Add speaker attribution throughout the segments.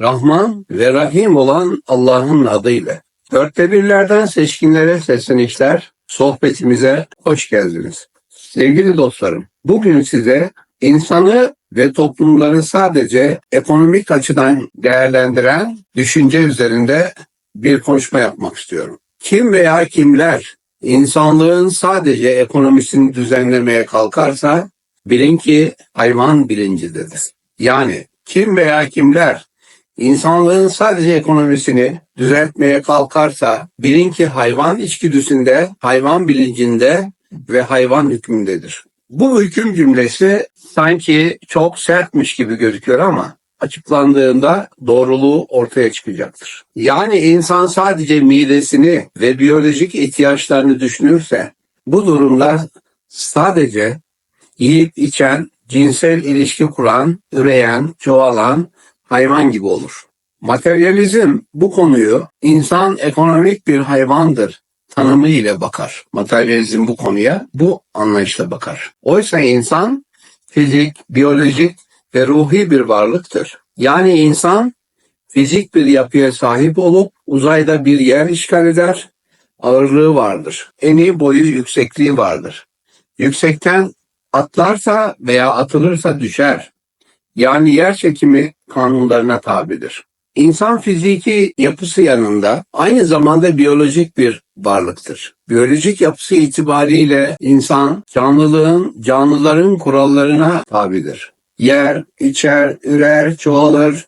Speaker 1: Rahman ve Rahim olan Allah'ın adıyla. Dörtte birlerden seçkinlere seslenişler sohbetimize hoş geldiniz. Sevgili dostlarım, bugün size insanı ve toplumları sadece ekonomik açıdan değerlendiren düşünce üzerinde bir konuşma yapmak istiyorum. Kim veya kimler insanlığın sadece ekonomisini düzenlemeye kalkarsa bilin ki hayvan bilincidedir. Yani kim veya kimler insanlığın sadece ekonomisini düzeltmeye kalkarsa bilin ki hayvan içgüdüsünde, hayvan bilincinde ve hayvan hükmündedir. Bu hüküm cümlesi sanki çok sertmiş gibi gözüküyor ama açıklandığında doğruluğu ortaya çıkacaktır. Yani insan sadece midesini ve biyolojik ihtiyaçlarını düşünürse bu durumda sadece yiyip içen, cinsel ilişki kuran, üreyen, çoğalan hayvan gibi olur. Materyalizm bu konuyu insan ekonomik bir hayvandır tanımı ile bakar. Materyalizm bu konuya bu anlayışla bakar. Oysa insan fizik, biyolojik ve ruhi bir varlıktır. Yani insan fizik bir yapıya sahip olup uzayda bir yer işgal eder, ağırlığı vardır. Eni, boyu, yüksekliği vardır. Yüksekten atlarsa veya atılırsa düşer. Yani yer çekimi kanunlarına tabidir. İnsan fiziki yapısı yanında aynı zamanda biyolojik bir varlıktır. Biyolojik yapısı itibariyle insan canlılığın, canlıların kurallarına tabidir. Yer, içer, ürer, çoğalır,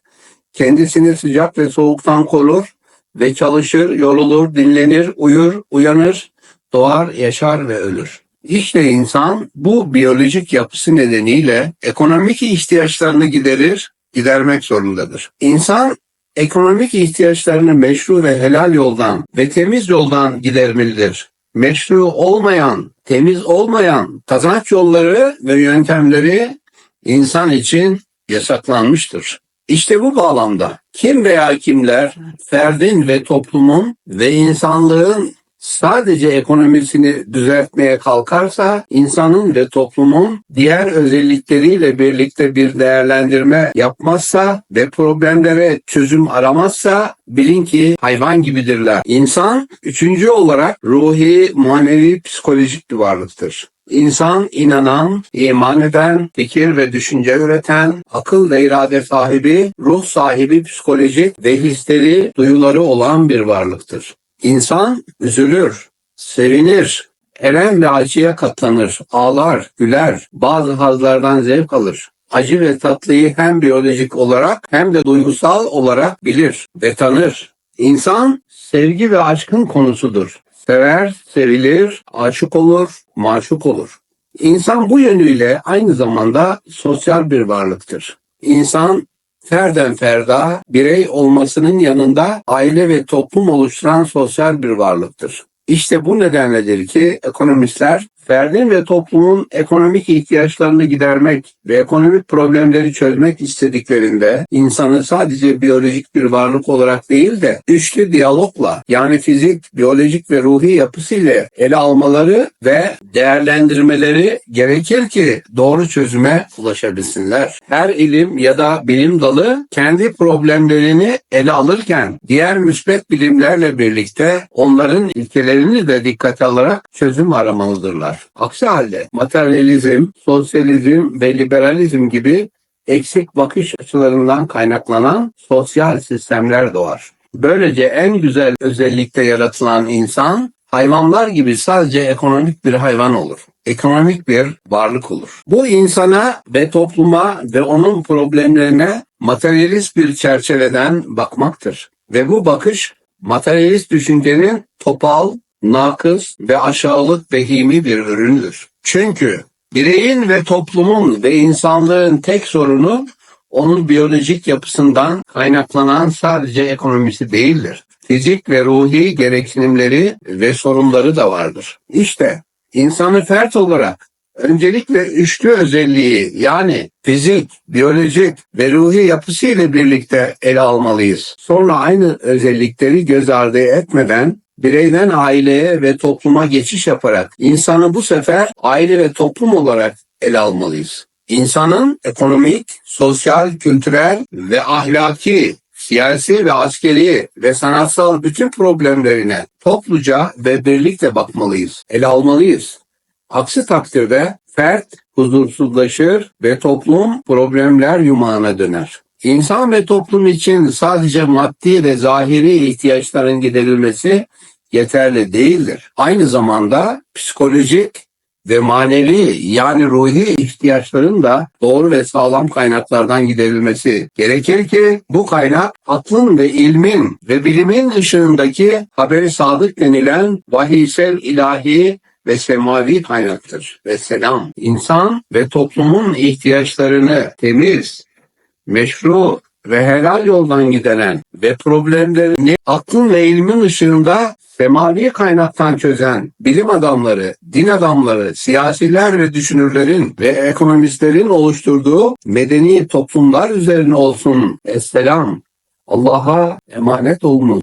Speaker 1: kendisini sıcak ve soğuktan korur ve çalışır, yorulur, dinlenir, uyur, uyanır, doğar, yaşar ve ölür. İşte insan bu biyolojik yapısı nedeniyle ekonomik ihtiyaçlarını giderir, gidermek zorundadır. İnsan ekonomik ihtiyaçlarını meşru ve helal yoldan ve temiz yoldan gidermelidir. Meşru olmayan, temiz olmayan kazanç yolları ve yöntemleri insan için yasaklanmıştır. İşte bu bağlamda kim veya kimler ferdin ve toplumun ve insanlığın sadece ekonomisini düzeltmeye kalkarsa insanın ve toplumun diğer özellikleriyle birlikte bir değerlendirme yapmazsa ve problemlere çözüm aramazsa bilin ki hayvan gibidirler. İnsan üçüncü olarak ruhi, manevi, psikolojik bir varlıktır. İnsan inanan, iman eden, fikir ve düşünce üreten, akıl ve irade sahibi, ruh sahibi psikolojik ve hisleri, duyuları olan bir varlıktır. İnsan üzülür, sevinir, elem ve acıya katlanır, ağlar, güler, bazı hazlardan zevk alır. Acı ve tatlıyı hem biyolojik olarak hem de duygusal olarak bilir ve tanır. İnsan sevgi ve aşkın konusudur. Sever, sevilir, aşık olur, maşuk olur. İnsan bu yönüyle aynı zamanda sosyal bir varlıktır. İnsan ferden ferda birey olmasının yanında aile ve toplum oluşturan sosyal bir varlıktır. İşte bu nedenledir ki ekonomistler ferdin ve toplumun ekonomik ihtiyaçlarını gidermek ve ekonomik problemleri çözmek istediklerinde insanı sadece biyolojik bir varlık olarak değil de üçlü diyalogla yani fizik, biyolojik ve ruhi yapısıyla ele almaları ve değerlendirmeleri gerekir ki doğru çözüme ulaşabilsinler. Her ilim ya da bilim dalı kendi problemlerini ele alırken diğer müsbet bilimlerle birlikte onların ilkelerini de dikkate alarak çözüm aramalıdırlar. Aksi halde materyalizm, sosyalizm ve liberalizm gibi eksik bakış açılarından kaynaklanan sosyal sistemler doğar. Böylece en güzel özellikte yaratılan insan hayvanlar gibi sadece ekonomik bir hayvan olur. Ekonomik bir varlık olur. Bu insana ve topluma ve onun problemlerine materyalist bir çerçeveden bakmaktır. Ve bu bakış materyalist düşüncenin topal, nakıs ve aşağılık behimi bir ürünüdür. Çünkü bireyin ve toplumun ve insanlığın tek sorunu onun biyolojik yapısından kaynaklanan sadece ekonomisi değildir. Fizik ve ruhi gereksinimleri ve sorunları da vardır. İşte insanı fert olarak öncelikle üçlü özelliği yani fizik, biyolojik ve ruhi yapısı ile birlikte ele almalıyız. Sonra aynı özellikleri göz ardı etmeden bireyden aileye ve topluma geçiş yaparak insanı bu sefer aile ve toplum olarak ele almalıyız. İnsanın ekonomik, sosyal, kültürel ve ahlaki siyasi ve askeri ve sanatsal bütün problemlerine topluca ve birlikte bakmalıyız, ele almalıyız. Aksi takdirde fert huzursuzlaşır ve toplum problemler yumağına döner. İnsan ve toplum için sadece maddi ve zahiri ihtiyaçların giderilmesi yeterli değildir. Aynı zamanda psikolojik ve manevi yani ruhi ihtiyaçların da doğru ve sağlam kaynaklardan giderilmesi gerekir ki bu kaynak aklın ve ilmin ve bilimin ışığındaki haberi sadık denilen vahiysel ilahi ve semavi kaynaktır. Ve selam. İnsan ve toplumun ihtiyaçlarını temiz, meşru ve helal yoldan gideren ve problemlerini aklın ve ilmin ışığında semavi kaynaktan çözen bilim adamları, din adamları, siyasiler ve düşünürlerin ve ekonomistlerin oluşturduğu medeni toplumlar üzerine olsun. Esselam. Allah'a emanet olunuz.